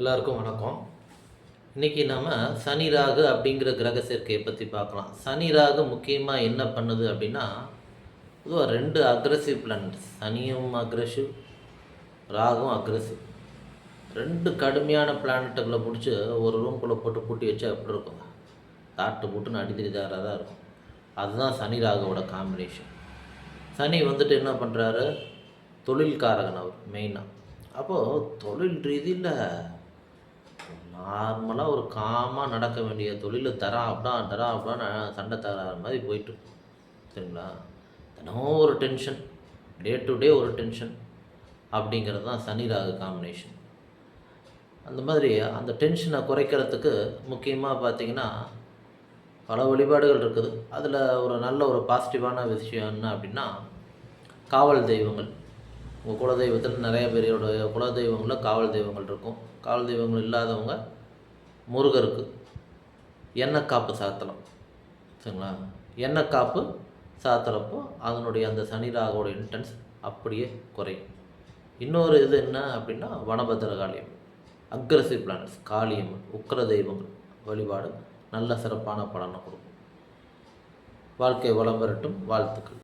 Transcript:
எல்லாருக்கும் வணக்கம். இன்றைக்கி நாம் சனி ராகு அப்படிங்கிற கிரக சேர்க்கையை பற்றி பார்க்கலாம். சனி ராகு முக்கியமாக என்ன பண்ணுது அப்படின்னா பொதுவாக ரெண்டு அக்ரஸிவ் பிளானட்ஸ் சனியும் அக்ரஸிவ் ராகும் அக்ரஸிவ் ரெண்டு கடுமையான பிளானட்டுகளை பிடிச்சி ஒரு ரூம்குள்ளே போட்டு பூட்டி வச்சா எப்படி இருக்கும்? தாட்டு போட்டுன்னு அடித்தடிதாராக தான் இருக்கும். அதுதான் சனி ராகுவோட காம்பினேஷன் சனி வந்துட்டு என்ன பண்ணுறாரு தொழில்காரகன் அவர் மெயினாக அப்போது தொழில் ரீதியில் நார்மலாக ஒரு காமாக நடக்க வேண்டிய தொழில் தரா அப்படின்னா தரா அப்படின்னா சண்டை தராத மாதிரி போயிட்டு சரிங்களா? தினமும் ஒரு டென்ஷன் டே டு டே ஒரு டென்ஷன் அப்படிங்கிறது தான் சனி ராகு காம்பினேஷன் அந்த மாதிரி அந்த டென்ஷனை குறைக்கிறதுக்கு முக்கியமாக பார்த்தீங்கன்னா பல வழிபாடுகள் இருக்குது. அதில் ஒரு நல்ல ஒரு பாசிட்டிவான விஷயம் என்ன அப்படின்னா காவல் தெய்வங்கள். உங்கள் குலதெய்வத்தில் நிறைய பேரோட குலதெய்வங்களில் காவல் தெய்வங்கள் இருக்கும். காவல் தெய்வங்கள் இல்லாதவங்க முருகருக்கு எண்ணெய் காப்பு சாத்தலாம் சரிங்களா? எண்ணெய் காப்பு சாத்துறப்போ அதனுடைய அந்த சனி ராகோட இன்டென்ஸ் அப்படியே குறையும். இன்னொரு இது என்ன அப்படின்னா வனபத்திர காளியம் அக்ரஸிவ் பிளானட்ஸ் காளியம்மன் உக்கர தெய்வங்கள் வழிபாடு நல்ல சிறப்பான பலனை கொடுக்கும். வாழ்க்கை வளம் பெறட்டும் வாழ்த்துக்கள்.